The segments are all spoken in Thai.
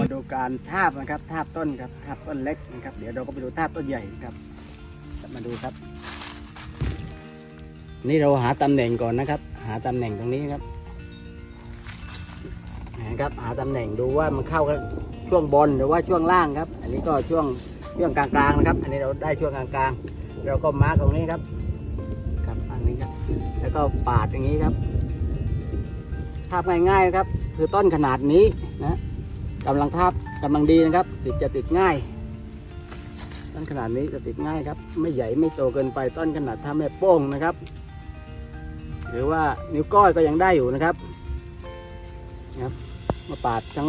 มาดูการทาบนะครับ ทาบต้นครับ ทาบต้นเล็กนะครับ เดี๋ยวเราก็ไปดูทาบต้นใหญ่ครับมาดูครับ นี่เราหาตำแหน่งก่อนนะครับ หาตำแหน่งตรงนี้ครับนะครับ หาตำแหน่งดูว่ามันเข้ากับช่วงบนหรือว่าช่วงล่างครับ อันนี้ก็ช่วงช่วงกลางๆนะครับ อันนี้เราได้ช่วงกลางๆ เราก็มาร์กตรงนี้ครับ ครับ อันนี้ครับ แล้วก็ปาดอย่างนี้ครับทาบง่ายๆครับ คือต้นขนาดนี้นะ กำลังทาบกำลังดีนะครับ ติดจะติดง่ายต้นขนาดนี้จะติดง่ายครับ ไม่ใหญ่ไม่โตเกินไปต้นขนาดถ้าแม่โป้งนะครับ หรือว่านิ้วก้อยก็ยังได้อยู่นะครับนะครับ มาปาดทั้ง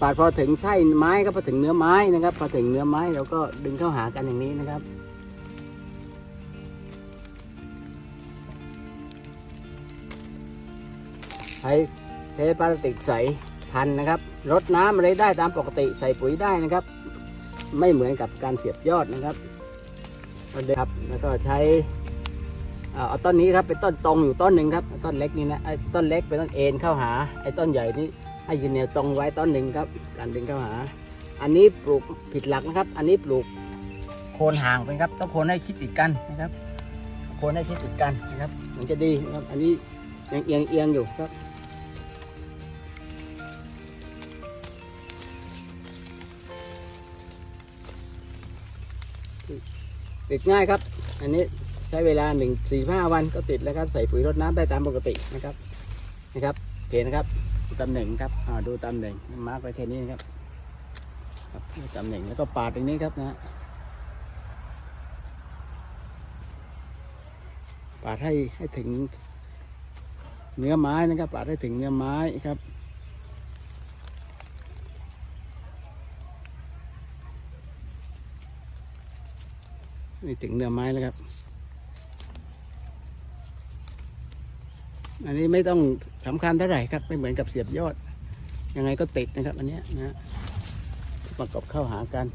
ปาดพอถึงไส้ไม้ก็พอถึงเนื้อไม้นะครับพอถึงเนื้อไม้เราก็ดึงเข้าหากันอย่างนี้นะครับใช้เทปพลาสติกใสพันนะครับ รดน้ำอะไรได้ตามปกติใส่ปุ๋ยได้นะครับ ไม่เหมือนกับการเสียบยอดนะครับครับแล้วก็ใช้เอ่อเอาต้นนี้ครับเป็นต้นตรงอยู่ต้นหนึ่งครับต้นเล็กนี่นะไอ้ต้นเล็กเป็นต้นเอ็นเข้าหาไอ้ต้นใหญ่นี่ให้ยืนแนวตรงไว้ต้นหนึ่งครับ การดึงเข้าหา อันนี้ปลูกผิดหลักนะครับ อันนี้ปลูกโคนห่างไปครับ ต้องโคนให้ชิดติดกันนะครับ โคนให้ชิดติดกันนะครับ มันจะดีนะครับ อันนี้ยังเอียงเอียงอยู่ครับ ติดง่ายครับ อันนี้ใช้เวลาหนึ่งสี่ห้าวันก็ติดแล้วครับ ใส่ปุ๋ยรดน้ำได้ตามปกตินะครับนะครับโอเคนะครับดูตำแหน่งครับดูตำแหน่งมาร์กไว้แค่นี้นครับครับตำแหน่งแล้วก็ปาดตรงนี้ครับนะฮะปาดให้ให้ถึงเนื้อไม้นะครับปาดให้ถึงเนื้อไม้ครับ นี่ถึงเนื้อไม้แล้วครับ อันนี้ไม่ต้องสำคัญเท่าไหร่ครับ ไม่เหมือนกับเสียบยอด ยังไงก็ติดนะครับ อันนี้นะประกอบเข้าหากัน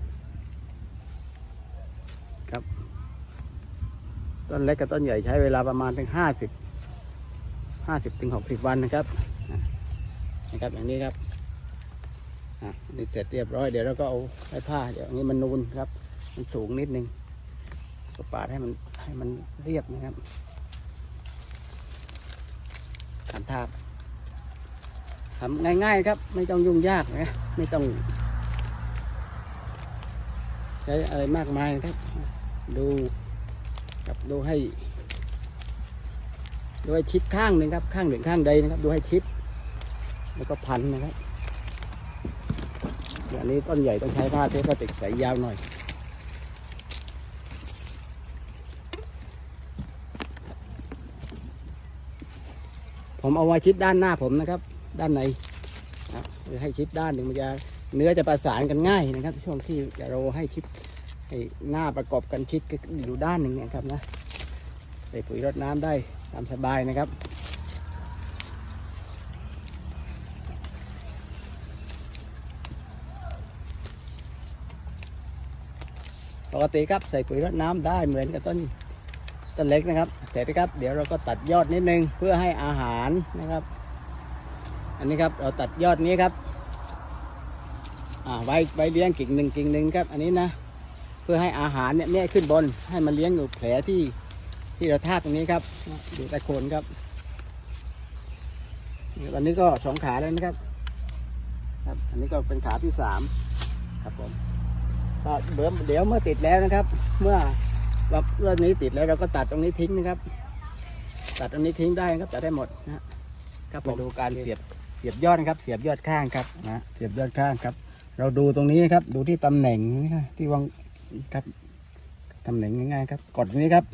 ครับ ต้นเล็กกับต้นใหญ่ใช้เวลาประมาณถึงห้าสิบห้าสิบถึงหกสิบวันนะครับนะครับอย่างนี้ครับอะนี่เสร็จเรียบร้อยเดี๋ยวเราก็เอาไม้ผ้าเดี๋ยวอันนี้มันนูนครับ มันสูงนิดนึง ก็ปาดให้มันให้มันเรียบนะครับการทาบทำง่าย ๆ ครับ ไม่ต้องยุ่งยากนะไม่ต้อง ใช้อะไรมากมายนะครับ ดูครับดูให้ดูให้ชิดข้างหนึ่งครับ ข้างหนึ่งข้างใดนะครับ ดูให้ชิด แล้วก็พันนะครับอย่างนี้ต้นใหญ่ต้องใช้ผ้าเทปพลาสติกใสยาวหน่อย ผมเอาไว้ชิดด้านหน้าผมนะครับ ด้านในนะให้ชิดด้านหนึ่งมันจะเนื้อจะประสานกันง่ายนะครับ ช่วงที่เราให้ชิดให้หน้าประกอบกันชิดก็อยู่ด้านหนึ่งเนะครับนะใส่ปุ๋ยรดน้ำได้ตามสบายนะครับปกติครับใส่ปุ๋ยรดน้ำได้เหมือนกับต้น ต้นเล็กนะครับ เสร็จนะครับเดี๋ยวเราก็ตัดยอดนิดนึงเพื่อให้อาหารนะครับ อันนี้ครับเราตัดยอดนี้ครับอ่าไว้ไว้เลี้ยงกิ่งหนึ่งกิ่งหนึ่งครับ อันนี้นะ เพื่อให้อาหารเนี่ยเนี่ยขึ้นบนให้มันเลี้ยงอยู่แผลที่ที่เราทาบตรงนี้ครับอยู่ใต้โคนครับตอนนี้ก็สองขาแล้วนะครับครับ อันนี้ก็เป็นขาที่สามครับผมก็เดี๋ยวเดี๋ยวเมื่อติดแล้วนะครับ เมื่อ ว่าเรื่องนี้ติดแล้วเราก็ตัดตรงนี้ทิ้งนะครับ ตัดตรงนี้ทิ้งได้นะครับตัดได้หมดนะฮะครับผมดูการเสียบเสียบยอดนะครับ เสียบยอดข้างครับนะเสียบยอดข้างครับ เราดูตรงนี้นะครับ ดูที่ตำแหน่งนะครับที่วางครับตำแหน่งง่ายๆครับ กดตรงนี้ครับ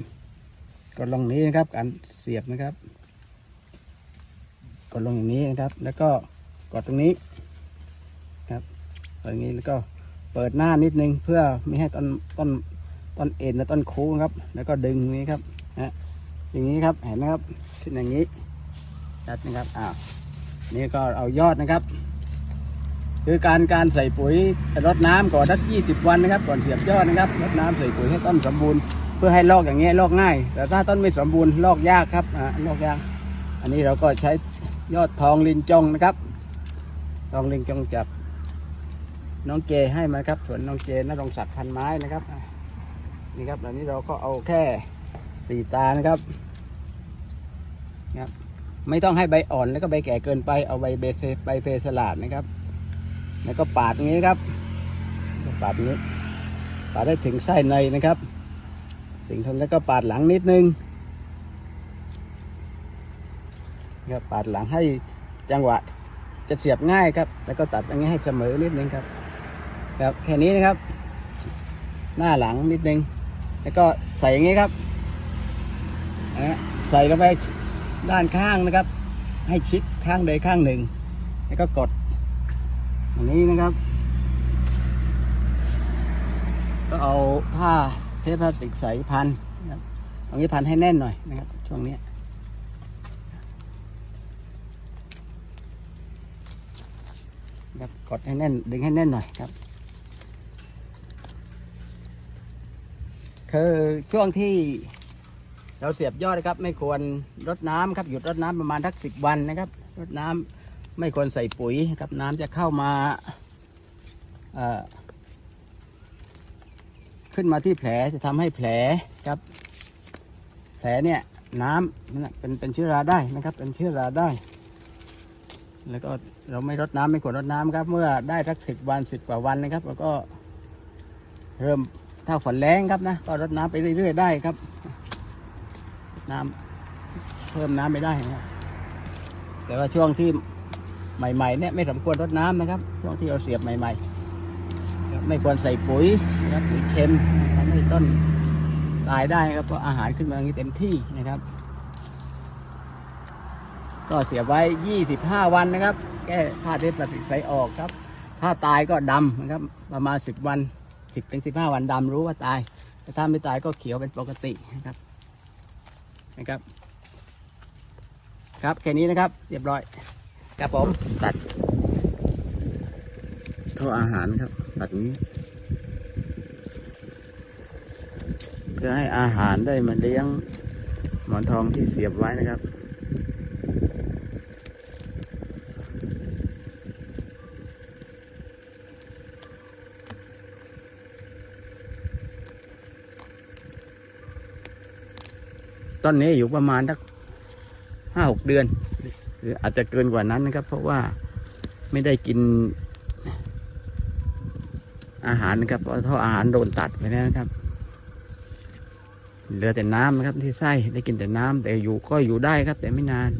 กดลงนี้นะครับการเสียบนะครับ กดลงอย่างนี้นะครับ แล้วก็กดตรงนี้ครับกดอย่างนี้แล้วก็เปิดหน้านิดนึงเพื่อไม่ให้ต้นต้น ต้นเอ็นและต้นคูนะครับ แล้วก็ดึงนี้ครับนะอย่างนี้ครับเห็นไหมครับขึ้นอย่างนี้ชัดนะครับอ้าวนี่ก็เอายอดนะครับ คือการการใส่ปุ๋ยรดน้ำก่อนสัก20 วันนะครับ ก่อนเสียบยอดนะครับรดน้ำใส่ปุ๋ยให้ต้นสมบูรณ์เพื่อให้ลอกอย่างนี้ลอกง่าย แต่ถ้าต้นไม่สมบูรณ์ลอกยากครับอ่าลอกยาก อันนี้เราก็ใช้ยอดทองลินจงนะครับทองลินจงจับน้องเจให้มาครับสวนน้องเจนรงศักดิ์พันไม้นะครับ นี่ครับตอนนี้เราก็เอาแค่สี่ตานะครับนะครับ ไม่ต้องให้ใบอ่อนแล้วก็ใบแก่เกินไปเอาใบเบเซใบเพสลาดนะครับ แล้วก็ปาดอย่างนี้ครับปาดนี้ปาดได้ถึงไส้ในนะครับถึงทนแล้วก็ปาดหลังนิดนึงครับปาดหลังให้จังหวะจะเสียบง่ายครับ แล้วก็ตัดอย่างนี้ให้เสมอนิดนึงครับ ครับแค่นี้นะครับ หน้าหลังนิดนึง แล้วก็ใส่อย่างนี้ครับใส่ลงไปด้านข้างนะครับ ให้ชิดข้างใดข้างหนึ่ง แล้วก็กดอย่างนี้นะครับ ก็เอาผ้าเทปพลาสติกใสพันนะครับตรงนี้พันให้แน่นหน่อยนะครับ ช่วงนี้ครับกดให้แน่นดึงให้แน่นหน่อยครับ คือช่วงที่เราเสียบยอดนะครับ ไม่ควรรดน้ำครับหยุดรดน้ำประมาณทักสิบวันนะครับรดน้ำไม่ควรใส่ปุ๋ยครับน้ำจะเข้ามาขึ้นมาที่แผลจะทำให้แผลครับ แผลเนี่ยน้ำเป็นเป็นเชื้อราได้นะครับ เป็นเชื้อราได้ แล้วก็เราไม่รดน้ำไม่ควรรดน้ำครับ เมื่อได้ทักสิบวันสิบกว่าวันนะครับเราก็เริ่ม ถ้าฝนแรงครับนะก็รดน้ำไปเรื่อยๆได้ครับ น้ำเพิ่มน้ำไม่ได้นะแต่ว่าช่วงที่ใหม่ๆเนี่ยไม่สมควรรดน้ำนะครับ ช่วงที่เราเสียบใหม่ๆไม่ควรใส่ปุ๋ยนะครับปุ๋ยเค็มทำให้ต้นตายได้ครับเพราะอาหารขึ้นมาอย่างนี้เต็มที่นะครับ ก็เสียบไว้ 25 วันนะครับ แก้ผ้าเทปพลาติกใสออกครับ ถ้าตายก็ดำนะครับประมาณ 10 วัน สิบถึงสิบห้าวันดำรู้ว่าตาย แต่ถ้าไม่ตายก็เขียวเป็นปกตินะครับนะครับ ครับแค่นี้นะครับ เรียบร้อยครับผมตัดท่ออาหารครับตัดนี้ เพื่อให้อาหารได้มาเลี้ยงหมอนทองที่เสียบไว้นะครับ ต้นนี้อยู่ประมาณสักห้าหกเดือน หรืออาจจะเกินกว่านั้นนะครับ เพราะว่าไม่ได้กิน อาหารนะครับเพราะท่ออาหารโดนตัดไปแล้วนะครับ เหลือแต่น้ำนะครับที่ไส้ได้กินแต่น้ำแต่อยู่ก็อยู่ได้ครับ แต่ไม่นาน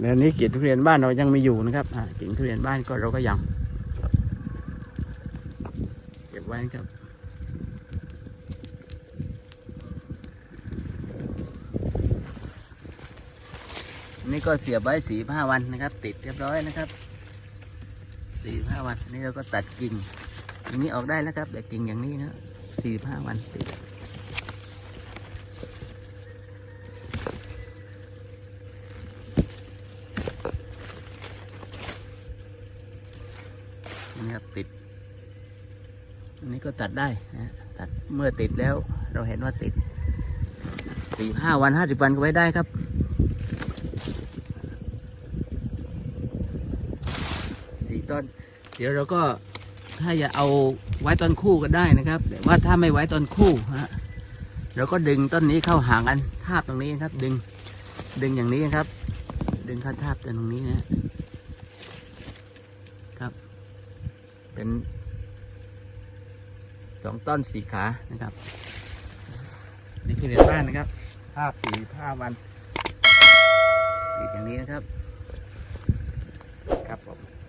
แล้วนี้กิ่งทุเรียนบ้านเรายังมีอยู่นะครับกิ่งทุเรียนบ้านก็เราก็ยัง เก็บไว้นะครับนี่ก็เสียบไว้สี่ห้าวันนะครับ ติดเรียบร้อยนะครับสี่ห้าวันนี่เราก็ตัดกิ่งอย่างนี้ออกได้แล้วครับแต่กิ่งอย่างนี้นะสี่ห้าวันติด นะครับติด อันนี้ ก็ตัดได้นะตัดเมื่อติดแล้วเราเห็นว่าติดสี่ห้าวันห้าสิบวันก็ไว้ได้ครับสี่ต้น เดี๋ยวเราก็ถ้าจะเอาไว้ต้นคู่ก็ได้นะครับแต่ว่าถ้าไม่ไว้ต้นคู่ฮะเราก็ดึงต้นนี้เข้าห่างกันทาบตรงนี้ครับ ดึงดึงอย่างนี้ครับ ดึงเข้าทาบตรงนี้นะเป็น สองต้นสี่ขานะครับ นี่คือเรือนบ้านนะครับ ภาพสี่ภาพวันติดอย่างนี้นะครับ ครับผม